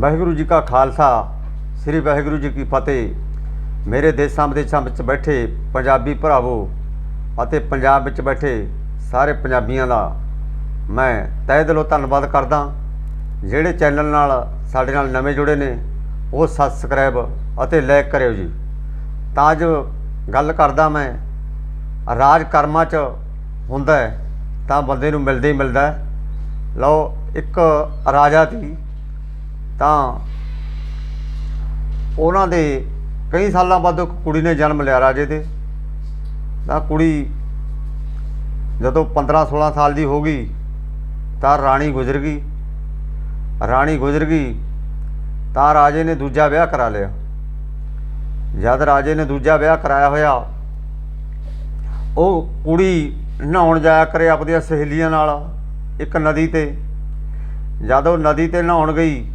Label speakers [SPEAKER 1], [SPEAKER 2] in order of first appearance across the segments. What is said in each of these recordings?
[SPEAKER 1] ਵਾਹਿਗੁਰੂ ਜੀ ਕਾ ਖਾਲਸਾ, ਸ੍ਰੀ ਵਾਹਿਗੁਰੂ ਜੀ ਕੀ ਫਤਿਹ। ਮੇਰੇ ਦੇਸ਼ਾਂ ਵਿਦੇਸ਼ਾਂ ਵਿੱਚ ਬੈਠੇ ਪੰਜਾਬੀ ਭਰਾਵੋ ਅਤੇ ਪੰਜਾਬ ਵਿੱਚ ਬੈਠੇ ਸਾਰੇ ਪੰਜਾਬੀਆਂ ਦਾ ਮੈਂ ਤਹਿ ਦਿਲੋਂ ਧੰਨਵਾਦ ਕਰਦਾ ਜਿਹੜੇ ਚੈਨਲ ਨਾਲ ਸਾਡੇ ਨਾਲ ਨਵੇਂ ਜੁੜੇ ਨੇ, ਉਹ ਸਬਸਕ੍ਰਾਈਬ ਅਤੇ ਲਾਈਕ ਕਰਿਓ ਜੀ। ਤਾਂ ਜੋ ਗੱਲ ਕਰਦਾ ਮੈਂ, ਰਾਜ ਕਰਮਾਂ 'ਚ ਹੁੰਦਾ ਤਾਂ ਬੰਦੇ ਨੂੰ ਮਿਲਦੇ ਹੀ ਮਿਲਦਾ ਲਓ, ਇੱਕ ਰਾਜਾ ਸੀ ਤਾਂ ਉਹਨਾਂ ਦੇ ਕਈ ਸਾਲਾਂ ਬਾਅਦ ਇੱਕ ਕੁੜੀ ਨੇ ਜਨਮ ਲਿਆ ਰਾਜੇ ਦੇ ਤਾਂ ਕੁੜੀ ਜਦੋਂ 15 16 ਸਾਲ ਦੀ ਹੋ ਗਈ ਤਾਂ ਰਾਣੀ ਗੁਜ਼ਰ ਗਈ। ਰਾਣੀ ਗੁਜ਼ਰ ਗਈ ਤਾਂ ਰਾਜੇ ਨੇ ਦੂਜਾ ਵਿਆਹ ਕਰਾ ਲਿਆ। ਜਦ ਰਾਜੇ ਨੇ ਦੂਜਾ ਵਿਆਹ ਕਰਾਇਆ ਹੋਇਆ, ਉਹ ਕੁੜੀ ਨਹਾਉਣ ਜਾਇਆ ਕਰੇ ਆਪਣੀਆਂ ਸਹੇਲੀਆਂ ਨਾਲ ਇੱਕ ਨਦੀ ਤੇ। ਜਦ ਉਹ ਨਦੀ ਤੇ ਨਹਾਉਣ ਗਈ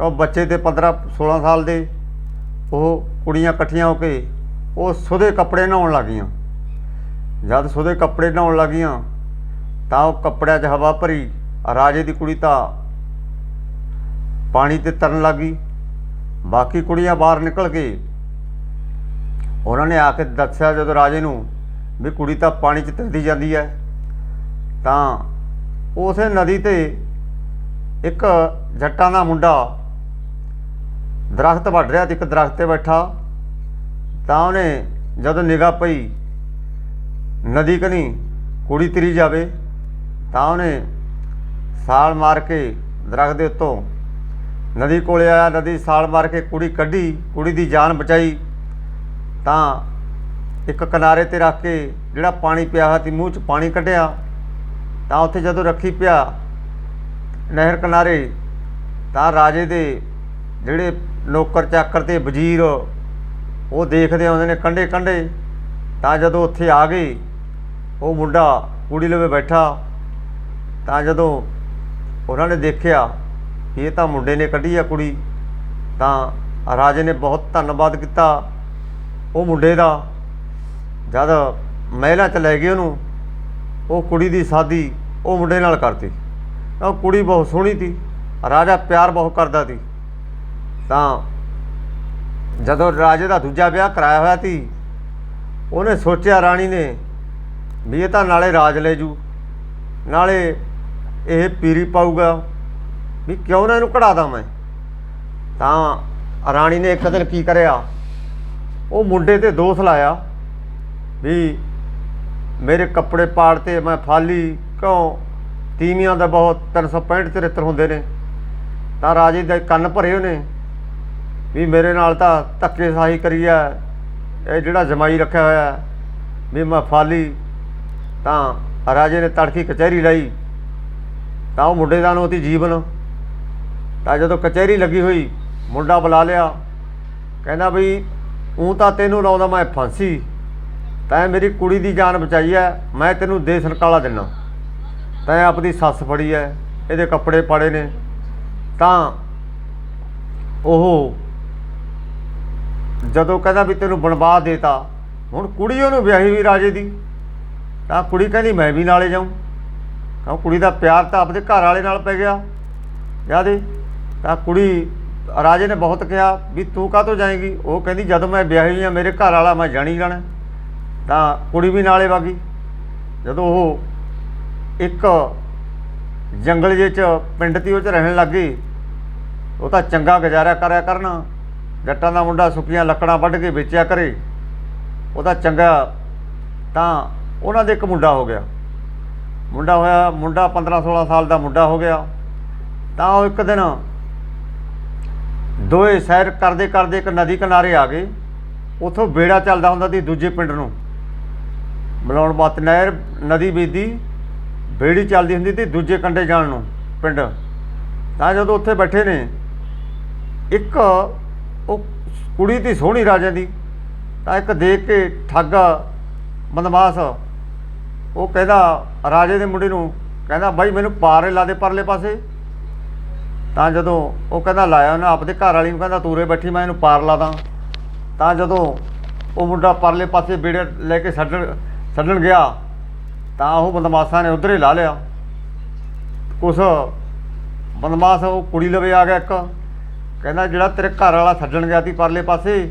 [SPEAKER 1] ਉਹ ਬੱਚੇ ਦੇ 15 16 ਸਾਲ ਦੇ, ਉਹ ਕੁੜੀਆਂ ਇਕੱਠੀਆਂ ਹੋ ਕੇ ਉਹ ਸੁਦੇ ਕੱਪੜੇ ਨਹਾਉਣ ਲੱਗੀਆਂ। ਜਦ ਸੁਦੇ ਕੱਪੜੇ ਨਹਾਉਣ ਲੱਗੀਆਂ, ਤਾਂ ਉਹ ਕੱਪੜਿਆਂ 'ਚ ਹਵਾ ਭਰੀ ਰਾਜੇ ਦੀ ਕੁੜੀ ਤਾਂ ਪਾਣੀ ਤੇ ਤਰਨ ਲੱਗੀ ਬਾਕੀ ਕੁੜੀਆਂ ਬਾਹਰ ਨਿਕਲ ਕੇ ਉਹਨਾਂ ਨੇ ਆ ਕੇ ਦੱਸਿਆ ਜਦੋਂ ਰਾਜੇ ਨੂੰ ਵੀ ਕੁੜੀ ਤਾਂ ਪਾਣੀ 'ਚ ਤਰਦੀ ਜਾਂਦੀ ਹੈ। ਤਾਂ ਉਸੇ ਨਦੀ ਤੇ ਇੱਕ ਜੱਟਾਂ ਦਾ ਮੁੰਡਾ ਦਰਖਤ ਵੱਢ ਰਿਹਾ ਤੇ ਇੱਕ ਦਰਖਤ ਤੇ ਬੈਠਾ। ਤਾਂ ਉਹਨੇ ਜਦੋਂ ਨਿਗਾਹ ਪਈ, ਨਦੀ ਕਨੀ, ਕੁੜੀ ਤਰੀ ਜਾਵੇ, ਤਾਂ ਉਹਨੇ ਸਾਲ ਮਾਰ ਕੇ ਦਰਖਤ ਦੇ ਉੱਤੋਂ ਨਦੀ ਕੋਲੇ ਆਇਆ, ਨਦੀ ਸਾਲ ਮਾਰ ਕੇ ਕੁੜੀ ਕੱਢੀ, ਕੁੜੀ ਦੀ ਜਾਨ ਬਚਾਈ। ਤਾਂ ਇੱਕ ਕਿਨਾਰੇ ਤੇ ਰੱਖ ਕੇ ਜਿਹੜਾ ਪਾਣੀ ਪਿਆ ਹੋਇਆ ਸੀ, ਮੂੰਹ 'ਚ ਪਾਣੀ ਕੱਢਿਆ। ਤਾਂ ਉੱਥੇ ਜਦੋਂ ਰੱਖੀ ਪਿਆ ਨਹਿਰ ਕਿਨਾਰੇ, ਤਾਂ ਰਾਜੇ ਦੇ ਜਿਹੜੇ ਨੌਕਰ ਚਾਕਰ ਤੇ ਵਜ਼ੀਰ ਉਹ ਦੇਖਦੇ ਆਉਂਦੇ ਨੇ ਕੰਡੇ ਕੰਡੇ ਤਾਂ ਜਦੋਂ ਉੱਥੇ ਆ ਗਏ ਉਹ ਮੁੰਡਾ ਕੁੜੀ ਲਵੇ ਬੈਠਾ, ਤਾਂ ਜਦੋਂ ਉਹਨਾਂ ਨੇ ਦੇਖਿਆ ਕਿ ਇਹ ਤਾਂ ਮੁੰਡੇ ਨੇ ਕੱਢੀ ਆ ਕੁੜੀ, ਤਾਂ ਰਾਜੇ ਨੇ ਬਹੁਤ ਧੰਨਵਾਦ ਕੀਤਾ ਉਹ ਮੁੰਡੇ ਦਾ। ਜਦ ਮਹਿਲਾ ਚ ਲੈ ਗਏ ਉਹਨੂੰ, ਉਹ ਕੁੜੀ ਦੀ ਸ਼ਾਦੀ ਉਹ ਮੁੰਡੇ ਨਾਲ ਕਰਤੀ। ਤਾਂ ਉਹ ਕੁੜੀ ਬਹੁਤ ਸੋਹਣੀ ਸੀ, ਰਾਜਾ ਪਿਆਰ ਬਹੁਤ ਕਰਦਾ ਸੀ। ਤਾਂ ਜਦੋਂ ਰਾਜੇ ਦਾ ਦੂਜਾ ਵਿਆਹ ਕਰਾਇਆ ਹੋਇਆ ਸੀ, ਉਹਨੇ ਸੋਚਿਆ ਰਾਣੀ ਨੇ ਵੀ ਇਹ ਤਾਂ ਨਾਲੇ ਰਾਜ ਲੈ ਜੂ, ਨਾਲੇ ਇਹ ਪੀਰੀ ਪਾਊਗਾ, ਵੀ ਕਿਉਂ ਨਾ ਇਹਨੂੰ ਕਢਾ ਦਾਂ ਮੈਂ? ਤਾਂ ਰਾਣੀ ਨੇ ਇੱਕ ਦਿਨ ਕੀ ਕਰਿਆ, ਉਹ ਮੁੰਡੇ ਤੇ ਦੋਸ਼ ਲਾਇਆ ਵੀ ਮੇਰੇ ਕੱਪੜੇ ਪਾੜਤੇ ਮੈਂ ਫਾਲੀ, ਕਿਉਂ? ਤੀਵੀਆਂ ਦਾ ਬਹੁਤ 365 ਚਰਿੱਤਰ ਹੁੰਦੇ ਨੇ। ਤਾਂ ਰਾਜੇ ਦੇ ਕੰਨ ਭਰੇ ਉਹਨੇ। ਵੀ ਮੇਰੇ ਨਾਲ ਤਾਂ ਧੱਕੇ ਸਾਹੀ ਕਰੀ ਆ, ਇਹ ਜਿਹੜਾ ਜਮਾਈ ਰੱਖਿਆ ਹੋਇਆ, ਵੀ ਮੈਂ ਫਾਲੀ, ਤਾਂ ਰਾਜੇ ਨੇ ਤੜਕੀ ਕਚਹਿਰੀ ਲਈ, ਤਾਂ ਉਹ ਮੁੰਡੇ ਦਾ ਨੂੰ ਜੀਵਨ। ਤਾਂ ਜਦੋਂ ਕਚਹਿਰੀ ਲੱਗੀ ਹੋਈ, ਮੁੰਡਾ ਬੁਲਾ ਲਿਆ, ਕਹਿੰਦਾ ਵੀ ਉਹ ਤਾਂ ਤੈਨੂੰ ਲਾਉਂਦਾ, ਮੈਂ ਫਾਂਸੀ, ਤੈਂ ਮੇਰੀ ਕੁੜੀ ਦੀ ਜਾਨ ਬਚਾਈ ਐ, ਮੈਂ ਤੈਨੂੰ ਦੇ ਸਰਕਾਲਾ ਦਿੰਨਾ। ਤੈਂ ਆਪਦੀ ਸੱਸ ਫੜੀ ਐ, ਇਹਦੇ ਕੱਪੜੇ ਪਾੜੇ ਨੇ, ਤਾਂ ਉਹ ਜਦੋਂ ਕਹਿੰਦਾ ਵੀ ਤੈਨੂੰ ਬਣਵਾ ਦੇਤਾ, ਹੁਣ ਕੁੜੀ ਉਹਨੂੰ ਵਿਆਹੀ ਵੀ ਰਾਜੇ ਦੀ। ਤਾਂ ਕੁੜੀ ਕਹਿੰਦੀ, ਮੈਂ ਵੀ ਨਾਲੇ ਜਾਊਂ। ਕਿਉਂ ਕੁੜੀ ਦਾ ਪਿਆਰ ਤਾਂ ਆਪਦੇ ਘਰ ਵਾਲੇ ਨਾਲ ਪੈ ਗਿਆ। ਯਾਦੇ ਤਾਂ ਕੁੜੀ, ਰਾਜੇ ਨੇ ਬਹੁਤ ਕਿਹਾ ਵੀ ਤੂੰ ਕਾਹ ਤੋਂ ਜਾਏਗੀ? ਉਹ ਕਹਿੰਦੀ, ਜਦੋਂ ਮੈਂ ਵਿਆਹੀ ਆ ਮੇਰੇ ਘਰ ਵਾਲਾ ਮੈਂ ਜਾਣੀ ਜਾਣਾ। ਤਾਂ ਕੁੜੀ ਵੀ ਨਾਲੇ ਵਾਗੀ ਜਦੋਂ ਉਹ ਇੱਕ ਜੰਗਲ ਜਿਹੇ ਚ, ਪਿੰਡ ਤੀ ਉਹ ਚ ਰਹਿਣ ਲੱਗੀ ਉਹ ਤਾਂ ਚੰਗਾ ਗੁਜ਼ਾਰਾ ਕਰਿਆ ਕਰਨ। ਜੱਟਾਂ ਦਾ ਮੁੰਡਾ ਸੁੱਕੀਆਂ ਲੱਕੜਾਂ ਵੱਢ ਕੇ ਵੇਚਿਆ ਕਰੇ, ਉਹਦਾ ਚੰਗਾ ਤਾਂ ਉਹਨਾਂ ਦੇ ਇੱਕ ਮੁੰਡਾ ਹੋ ਗਿਆ। ਮੁੰਡਾ ਹੋਇਆ, ਮੁੰਡਾ 15 16 ਸਾਲ ਦਾ ਮੁੰਡਾ ਹੋ ਗਿਆ। ਤਾਂ ਉਹ ਇੱਕ ਦਿਨ ਦੋਏ ਸੈਰ ਕਰਦੇ ਕਰਦੇ ਇੱਕ ਨਦੀ ਕਿਨਾਰੇ ਆ ਗਏ। ਉਥੋਂ ਬੇੜਾ ਚੱਲਦਾ ਹੁੰਦਾ ਸੀ ਦੂਜੇ ਪਿੰਡ ਨੂੰ। ਮਿਲਾਉਣ ਬਾਤ ਨਹਿਰ, ਨਦੀ ਬੀਦੀ ਬੇੜੀ ਚੱਲਦੀ ਹੁੰਦੀ ਸੀ ਦੂਜੇ ਕੰਢੇ ਜਾਣ ਨੂੰ, ਪਿੰਡ। ਤਾਂ ਜਦੋਂ ਉੱਥੇ ਬੈਠੇ ਨੇ, ਇੱਕ ਉਹ ਕੁੜੀ ਦੀ ਸੋਹਣੀ ਰਾਜੇ ਦੀ, ਤਾਂ ਇੱਕ ਦੇਖ ਕੇ ਠੱਗ ਬਦਮਾਸ਼ ਉਹ ਕਹਿੰਦਾ, ਰਾਜੇ ਦੇ ਮੁੰਡੇ ਨੂੰ ਕਹਿੰਦਾ, ਬਾਈ, ਮੈਨੂੰ ਪਾਰੇ ਲਾ ਦੇ ਪਰਲੇ ਪਾਸੇ। ਤਾਂ ਜਦੋਂ ਉਹ ਕਹਿੰਦਾ, ਲਾਇਆ ਉਹਨੇ ਆਪਦੇ ਘਰ ਵਾਲੀ ਨੂੰ ਕਹਿੰਦਾ, ਤੂਰੇ ਬੈਠੀ, ਮੈਂ ਇਹਨੂੰ ਪਾਰ ਲਾ ਦਾਂ ਤਾਂ ਜਦੋਂ ਉਹ ਮੁੰਡਾ ਪਰਲੇ ਪਾਸੇ ਬੇੜੇ ਲੈ ਕੇ ਛੱਡਣ ਛੱਡਣ ਗਿਆ, ਤਾਂ ਉਹ ਬਦਮਾਸ਼ਾਂ ਨੇ ਉਧਰ ਹੀ ਲਾ ਲਿਆ। ਕੁਛ ਬਦਮਾਸ਼ ਉਹ ਕੁੜੀ ਲਵੇ ਆ ਗਿਆ ਇੱਕ। ਕਹਿੰਦਾ ਜਿਹੜਾ ਤੇਰੇ ਘਰ ਵਾਲਾ ਛੱਡਣ ਗਿਆ ਸੀ ਪਰਲੇ ਪਾਸੇ,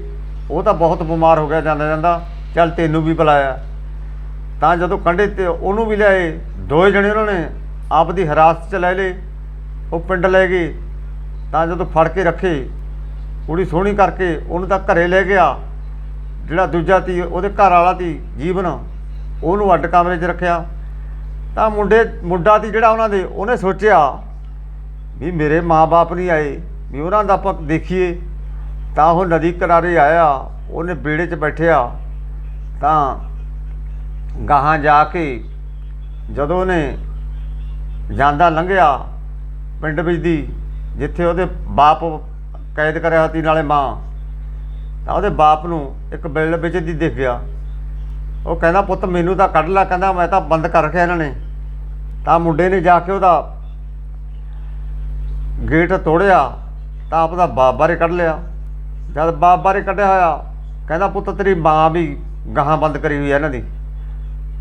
[SPEAKER 1] ਉਹ ਤਾਂ ਬਹੁਤ ਬਿਮਾਰ ਹੋ ਗਿਆ ਜਾਂਦਾ ਜਾਂਦਾ। ਚੱਲ ਤੈਨੂੰ ਵੀ ਬੁਲਾਇਆ। ਤਾਂ ਜਦੋਂ ਕੰਢੇ ਤੇ ਉਹਨੂੰ ਵੀ ਲਿਆਏ, ਦੋਏ ਜਣੇ ਉਹਨਾਂ ਨੇ ਆਪ ਦੀ ਹਿਰਾਸਤ 'ਚ ਲੈ ਲਏ, ਉਹ ਪਿੰਡ ਲੈ ਗਏ। ਤਾਂ ਜਦੋਂ ਫੜ ਕੇ ਰੱਖੇ, ਕੁੜੀ ਸੋਹਣੀ ਕਰਕੇ ਉਹਨੂੰ ਤਾਂ ਘਰੇ ਲੈ ਗਿਆ। ਜਿਹੜਾ ਦੂਜਾ ਤੀ ਉਹਦੇ ਘਰ ਵਾਲਾ ਤੀ ਜੀਵਨ, ਉਹਨੂੰ ਅੱਡ ਕਮਰੇ 'ਚ ਰੱਖਿਆ। ਤਾਂ ਮੁੰਡੇ, ਮੁੰਡਾ ਤੀ ਜਿਹੜਾ ਉਹਨਾਂ ਦੇ, ਉਹਨੇ ਸੋਚਿਆ ਵੀ ਮੇਰੇ ਮਾਪੇ ਨਹੀਂ ਆਏ। ਵੀ ਉਹਨਾਂ ਦਾ ਆਪਾਂ ਦੇਖੀਏ, ਤਾਂ ਉਹ ਨਦੀ ਕਿਨਾਰੇ ਆਇਆ, ਉਹਨੇ ਬੇੜੇ 'ਚ ਬੈਠਿਆ, ਤਾਂ ਗਾਹਾਂ ਜਾ ਕੇ ਜਦੋਂ ਉਹਨੇ ਜਾਂਦਾ ਲੰਘਿਆ ਪਿੰਡ ਵਿੱਚ ਦੀ, ਜਿੱਥੇ ਉਹਦੇ ਬਾਪ ਕੈਦ ਕਰਿਆ ਸੀ ਨਾਲੇ ਮਾਂ, ਤਾਂ ਉਹਦੇ ਬਾਪ ਨੂੰ ਇੱਕ ਬਿੱਲ ਵਿੱਚ ਦੀ ਦਿਖ ਗਿਆ। ਉਹ ਕਹਿੰਦਾ, ਪੁੱਤ, ਮੈਨੂੰ ਤਾਂ ਕੱਢ ਲੈ। ਕਹਿੰਦਾ, ਮੈਂ ਤਾਂ ਬੰਦ ਕਰ ਰੱਖਿਆ ਇਹਨਾਂ ਨੇ। ਤਾਂ ਮੁੰਡੇ ਨੇ ਜਾ ਕੇ ਉਹਦਾ ਗੇਟ ਤੋੜਿਆ। ਤਾਂ ਆਪਦਾ ਬਾਪ ਬਾਰੇ ਕੱਢ ਲਿਆ। ਜਦ ਬਾਪ ਬਾਰੇ ਕੱਢਿਆ ਹੋਇਆ, ਕਹਿੰਦਾ ਪੁੱਤ ਤੇਰੀ ਮਾਂ ਵੀ ਗਾਹਾਂ ਬੰਦ ਕਰੀ ਹੋਈ ਹੈ ਇਹਨਾਂ ਦੀ।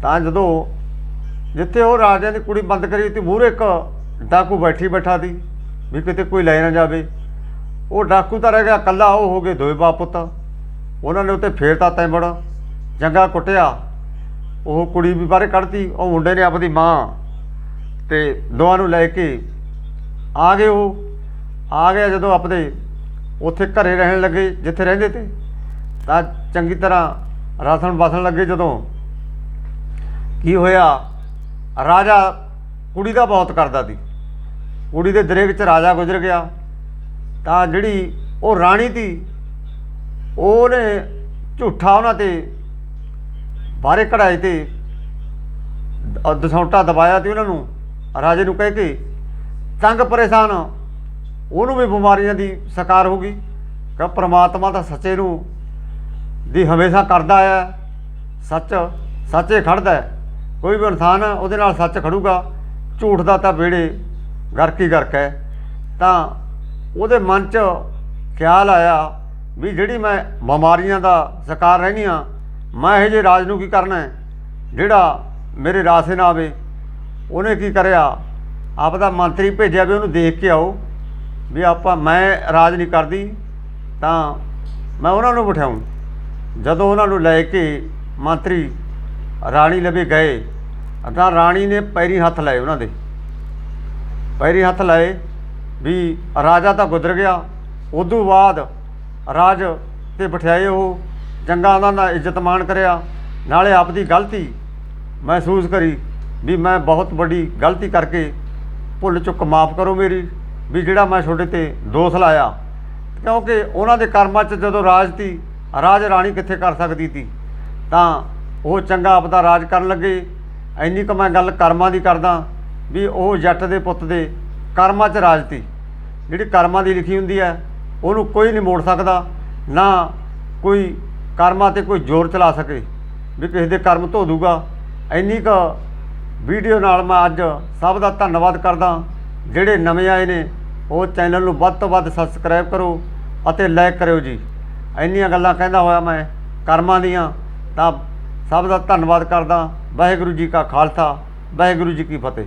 [SPEAKER 1] ਤਾਂ ਜਦੋਂ ਜਿੱਥੇ ਉਹ ਰਾਜਿਆਂ ਦੀ ਕੁੜੀ ਬੰਦ ਕਰੀ ਤੇ ਮੂਹਰੇ ਇੱਕ ਡਾਕੂ ਬੈਠੀ ਬੈਠਾ ਸੀ ਵੀ ਕਿਤੇ ਕੋਈ ਲੈ ਨਾ ਜਾਵੇ। ਉਹ ਡਾਕੂ ਤਾਂ ਰਹਿ ਗਿਆ ਕੱਲਾ ਉਹ ਹੋ ਗਏ ਦੋਏ ਬਾਪ ਪੁੱਤ। ਉਹਨਾਂ ਨੇ ਉੱਤੇ ਫੇਰਤਾ ਤੈਂਬੜ ਜੰਗਾ ਕੁੱਟਿਆ। ਉਹ ਕੁੜੀ ਵੀ ਬਾਹਰੇ ਕੱਢਤੀ, ਉਹ ਮੁੰਡੇ ਨੇ ਆਪਦੀ ਮਾਂ ਤੇ ਦੋਵਾਂ ਨੂੰ ਲੈ ਕੇ ਆ ਗਏ ਉਹ। ਆ ਗਿਆ ਜਦੋਂ ਆਪਦੇ, ਉੱਥੇ ਘਰੇ ਰਹਿਣ ਲੱਗੇ, ਜਿੱਥੇ ਰਹਿੰਦੇ ਤੇ। ਤਾਂ ਚੰਗੀ ਤਰ੍ਹਾਂ ਰਸਣ ਬਸਣ ਲੱਗੇ ਜਦੋਂ। ਕੀ ਹੋਇਆ? ਰਾਜਾ ਕੁੜੀ ਦਾ ਬਹੁਤ ਕਰਦਾ ਸੀ। ਕੁੜੀ ਦੇ ਦਰੇ ਵਿੱਚ ਰਾਜਾ ਗੁਜ਼ਰ ਗਿਆ। ਤਾਂ ਜਿਹੜੀ ਉਹ ਰਾਣੀ ਸੀ, ਉਹਨੇ ਝੂਠਾ ਉਹਨਾਂ ਤੇ ਬਾਹਰੇ ਕਢਾਏ ਤੇ ਦਸੌਂਟਾ ਦਬਾਇਆ ਤੇ ਉਹਨਾਂ ਨੂੰ। ਰਾਜੇ ਨੂੰ ਕਹਿ ਕੇ, ਤੰਗ ਪਰੇਸ਼ਾਨ ਉਹਨੂੰ ਵੀ ਬਿਮਾਰੀਆਂ ਦੀ ਸ਼ਿਕਾਰ ਹੋ ਕਿ ਪ੍ਰਮਾਤਮਾ ਤਾਂ ਸੱਚੇ ਨੂੰ ਦੀ ਹਮੇਸ਼ਾ ਕਰਦਾ ਆ ਸੱਚ, ਸੱਚੇ ਖੜਦਾ ਕੋਈ ਵੀ ਇਨਸਾਨ ਉਹਦੇ ਨਾਲ ਸੱਚ ਖੜੂਗਾ, ਝੂਠ ਦਾ ਤਾਂ ਵੇੜੇ ਗਰਕ ਹੀ ਗਰਕ ਹੈ। ਤਾਂ ਉਹਦੇ ਮਨ 'ਚ ਖਿਆਲ ਆਇਆ ਵੀ ਜਿਹੜੀ ਮੈਂ ਬਿਮਾਰੀਆਂ ਦਾ ਸ਼ਿਕਾਰ ਰਹਿਣੀ ਆ ਮੈਂ ਇਹ ਜੇ ਰਾਜ ਨੂੰ ਕੀ ਕਰਨਾ ਹੈ? ਜਿਹੜਾ ਮੇਰੇ ਰਾਸੇ ਨਾ ਆਵੇ। ਉਹਨੇ ਕੀ ਕਰਿਆ? ਆਪਦਾ ਮੰਤਰੀ ਭੇਜਿਆ ਵੀ ਉਹਨੂੰ ਦੇਖ ਕੇ ਆਓ। ਵੀ ਆਪਾਂ ਮੈਂ ਰਾਜ ਨਹੀਂ ਕਰਦੀ, ਤਾਂ ਮੈਂ ਉਹਨਾਂ ਨੂੰ ਬਿਠਾਉਂ। ਜਦੋਂ ਉਹਨਾਂ ਨੂੰ ਲੈ ਕੇ ਮੰਤਰੀ ਰਾਣੀ ਲਵੇ ਗਏ, ਤਾਂ ਰਾਣੀ ਨੇ ਪੈਰੀ ਹੱਥ ਲਾਏ ਉਹਨਾਂ ਦੇ। ਪੈਰੀ ਹੱਥ ਲਾਏ ਵੀ ਰਾਜਾ ਤਾਂ ਗੁਜ਼ਰ ਗਿਆ, ਉਦੋਂ ਬਾਅਦ ਰਾਜ ਤੇ ਬਿਠਾਏ ਉਹ ਚੰਗਾ ਉਹਨਾਂ ਦਾ ਇੱਜ਼ਤ ਮਾਣ ਕਰਿਆ। ਨਾਲੇ ਆਪਦੀ ਗਲਤੀ ਮਹਿਸੂਸ ਕਰੀ ਵੀ ਮੈਂ ਬਹੁਤ ਵੱਡੀ ਗਲਤੀ ਕਰਕੇ ਭੁੱਲ ਚੁੱਕ ਮਾਫ ਕਰੋ ਮੇਰੀ। ਵੀ ਜਿਹੜਾ ਮੈਂ ਤੁਹਾਡੇ ਤੇ ਦੋਸ਼ ਲਾਇਆ, ਕਿਉਂਕਿ ਉਹਨਾਂ ਦੇ ਕਰਮਾਂ 'ਚ ਜਦੋਂ ਰਾਜ ਤੀ ਰਾਜ ਰਾਣੀ ਕਿੱਥੇ ਕਰ ਸਕਦੀ ਤੀ ਤਾਂ ਉਹ ਚੰਗਾ ਆਪਦਾ ਰਾਜ ਕਰਨ ਲੱਗੇ। ਐਨੀ ਕੁ ਮੈਂ ਗੱਲ ਕਰਮਾਂ ਦੀ ਕਰਦਾ ਵੀ ਉਹ ਜੱਟ ਦੇ ਪੁੱਤ ਦੇ ਕਰਮਾਂ 'ਚ ਰਾਜ ਤੀ ਜਿਹੜੀ ਕਰਮਾਂ ਦੀ ਲਿਖੀ ਹੁੰਦੀ ਹੈ, ਉਹਨੂੰ ਕੋਈ ਨਹੀਂ ਮੋੜ ਸਕਦਾ, ਨਾ ਕੋਈ ਕਰਮਾਂ ਤੇ ਕੋਈ ਜ਼ੋਰ ਚਲਾ ਸਕੇ ਵੀ ਕਿਸੇ ਦੇ ਕਰਮ ਧੋ ਦੂਗਾ। ਐਨੀ ਕੁ ਵੀਡੀਓ ਨਾਲ ਮੈਂ ਅੱਜ ਸਭ ਦਾ ਧੰਨਵਾਦ ਕਰਦਾ। ਜਿਹੜੇ ਨਵੇਂ ਆਏ ਨੇ, ਉਹ ਚੈਨਲ ਨੂੰ ਵੱਧ ਤੋਂ ਵੱਧ ਸਬਸਕ੍ਰਾਈਬ ਕਰੋ ਅਤੇ ਲਾਈਕ ਕਰਿਓ ਜੀ। ਇੰਨੀਆਂ ਗੱਲਾਂ ਕਹਿੰਦਾ ਹੋਇਆ ਮੈਂ, ਕਰਮਾਂ ਦੀਆਂ, ਤਾਂ ਸਭ ਦਾ ਧੰਨਵਾਦ ਕਰਦਾ। ਵਾਹਿਗੁਰੂ ਜੀ ਕਾ ਖਾਲਸਾ, ਵਾਹਿਗੁਰੂ ਜੀ ਕੀ ਫਤਿਹ।